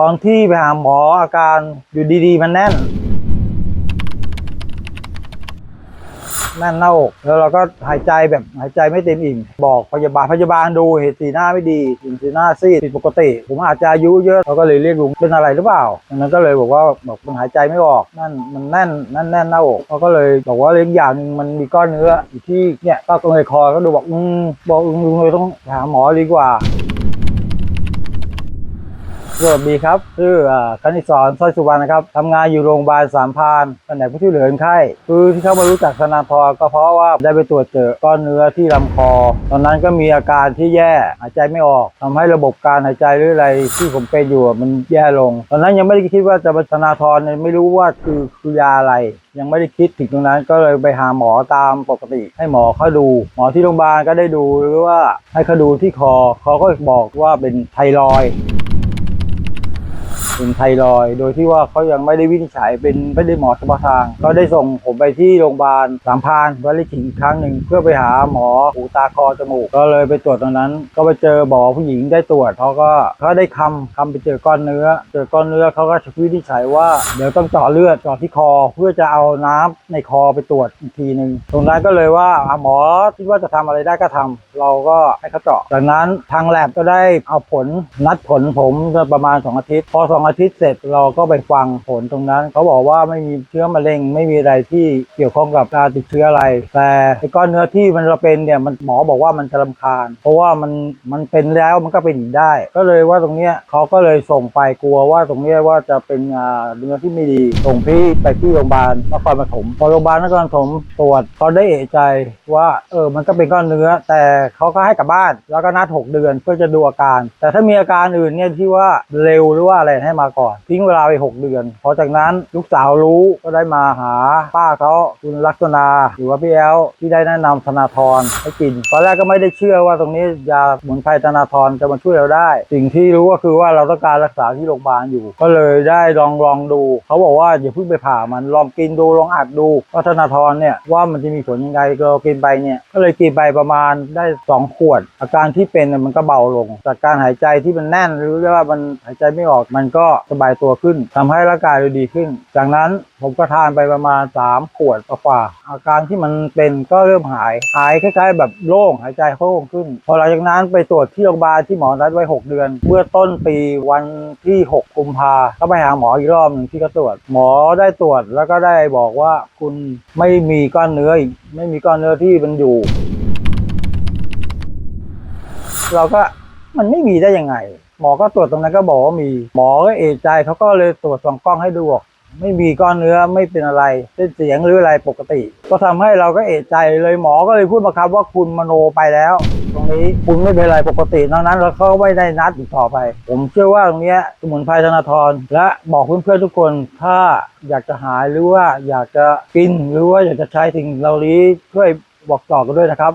ตอนที่ไปหาหมออาการอยู่ดีๆ มันแน่น แน่นหน้าอกแล้วเราก็หายใจแบบหายใจไม่เต็มอิ่ม บอกพยาบาลพยาบาลดูเห็นสีหน้าไม่ดีเห็นสีหน้าซีดผิดปกติ ผมอาจจะอายุเยอะเขาก็เลยเรียกลุงเป็นอะไรหรือเปล่าดังนั้นก็เลยบอกว่าบอกมันหายใจไม่ออกนั่นมันแน่นนั่นแน่นหน้าอกเขาก็เลยบอกว่าเรื่องอย่างนึงมันมีก้อนเนื้ออยู่ที่เนี่ยก็ตรงในคอก็ดูบอกอืมบอกลุงเลยต้องหาหมอดีกว่า สวัสดีครับชื่อคณิตสอนสร้อยสุวรรณนะครับทำงานอยู่โรงพยาบาลสามพานแผนกผู้ช่วยเหลือคนไข้คือที่เข้ามารู้จักธนาธรก็เพราะว่าได้ไปตรวจเจอก้อนเนื้อที่ลำคอ ตอนนั้นก็มีอาการที่แย่หายใจไม่ออกทำให้ระบบการหายใจหรืออะไรที่ผมเป็นอยู่มันแย่ลง ตอนนั้นยังไม่ได้คิดว่าจะเป็นธนาธรไม่รู้ว่าคือคือยาอะไรยังไม่ได้คิดถึงตรงนั้นก็เลยไปหาหมอตามปกติ ให้หมอเขาดู หมอที่โรงพยาบาลก็ได้ดูหรือว่าให้เขาดูที่คอเขาก็บอกว่าเป็นไทรอย เป็นไทรอยโดยที่ว่าเขายังไม่ได้วินิจฉัยเป็นไม่ได้หมอเฉพาะทาง ก็ได้ส่งผมไปที่โรงพยาบาลสามพานวัดไร่ขิงอีกครั้งหนึ่งเพื่อไปหาหมอหูตาคอจมูกก็เลยไปตรวจตรงนั้น ก็ไปเจอหมอผู้หญิงได้ตรวจเขาก็เขาได้คำคำไปเจอก้อนเนื้อ เจอก้อนเนื้อเขาก็วินิจฉัยว่าเดี๋ยวต้องเจาะเลือดเจาะที่คอ เพื่อจะเอาน้ำในคอไปตรวจอีกทีหนึ่งตรงนั้นก็เลยว่าอะหมอคิดว่าจะทำอะไรได้ก็ทำเราก็ให้เขาเจาะจากนั้นทางแลบก็ได้เอาผลนัดผลผมประมาณ2อาทิตย์พอ2อาทิตย์เสร็จเราก็ไปฟังผลตรงนั้น เขาบอกว่าไม่มีเชื้อมะเร็งไม่มีอะไรที่เกี่ยวข้องกับการติดเชื้ออะไร แต่ก้อนเนื้อที่มันเราเป็นเนี่ยมันหมอบอกว่ามันจะรำคาญ เพราะว่ามันมันเป็นแล้วมันก็เป็นอีกได้ ก็เลยว่าตรงเนี้ยเขาก็เลยส่งไปกลัวว่าตรงเนี้ยว่าจะเป็นอ่าเนื้อที่ไม่ดีส่งพี่ไปที่โรงพยาบาลนครปฐมพอโรงพยาบาลนครปฐมตรวจเขาได้เอะใจว่าเออมันก็เป็นก้อนเนื้อ แต่เขาก็ให้กลับบ้าน แล้วก็นัดหกเดือนเพื่อจะดูอาการ แต่ถ้ามีอาการอื่นเนี่ยที่ว่าเร็วหรือว่าอะไรให้มาก่อน ทิ้งเวลาไปหกเดือน พอจากนั้นลูกสาวรู้ก็ได้มาหาป้าเขาคุณลักษณาหรือว่าพี่แอลที่ได้แนะนำธนาธรให้กินตอนแรกก็ไม่ได้เชื่อว่าตรงนี้ยาสมุนไพรธนาธรจะมาช่วยเราได้ สิ่งที่รู้ก็คือว่าเราต้องการรักษาที่โรงพยาบาลอยู่ ก็เลยได้ลองลองดู เขาบอกว่าอย่าเพิ่งไปผ่ามันลองกินดูลองอัดดูว่าธนาธรเนี่ยว่ามันจะมีผลยังไงเรากินไปเนี่ยก็เลยกินไปประมาณได้สองขวด อาการที่เป็นมันก็เบาลง จากการหายใจที่มันแน่นหรือว่ามันหายใจไม่ออกมันก็สบายตัวขึ้นทำให้ร่างกายเราดีขึ้น จากนั้นผมก็ทานไปประมาณ 3 ขวดกว่า อาการที่มันเป็นก็เริ่มหาย หายคล้ายๆ แบบโล่งหายใจโล่งขึ้น พอหลังจากนั้นไปตรวจที่โรงพยาบาลที่หมอนัดไว้ 6 เดือน เมื่อต้นปีวันที่ 6 กุมภาก็ไปหาหมออีกรอบหนึ่งที่ก็ตรวจ หมอได้ตรวจแล้วก็ได้บอกว่าคุณไม่มีก้อนเนื้อไม่มีก้อนเนื้อที่มันอยู่ เราก็ มันไม่มีได้ยังไง หมอก็ตรวจตรงนั้นก็บอกว่ามีหมอก็เอะใจเขาก็เลยตรวจส่องกล้องให้ดูบอกไม่มีก้อนเนื้อไม่เป็นอะไรเส้นเสียงหรืออะไรปกติ ก็ทำให้เราก็เอะใจเลยหมอก็เลยพูดมาครับว่าคุณมโนไปแล้ว ตรงนี้คุณไม่เป็นไรปกติดังนั้นแล้วเขาไม่ได้นัดอีกต่อไป ผมเชื่อว่าตรงนี้สมุนไพรธนาธรและบอกเพื่อนๆทุกคนถ้าอยากจะหายหรือว่าอยากจะกินหรือว่าอยากจะใช้สิ่งเหล่านี้ช่วยบอกต่อกันด้วยนะครับ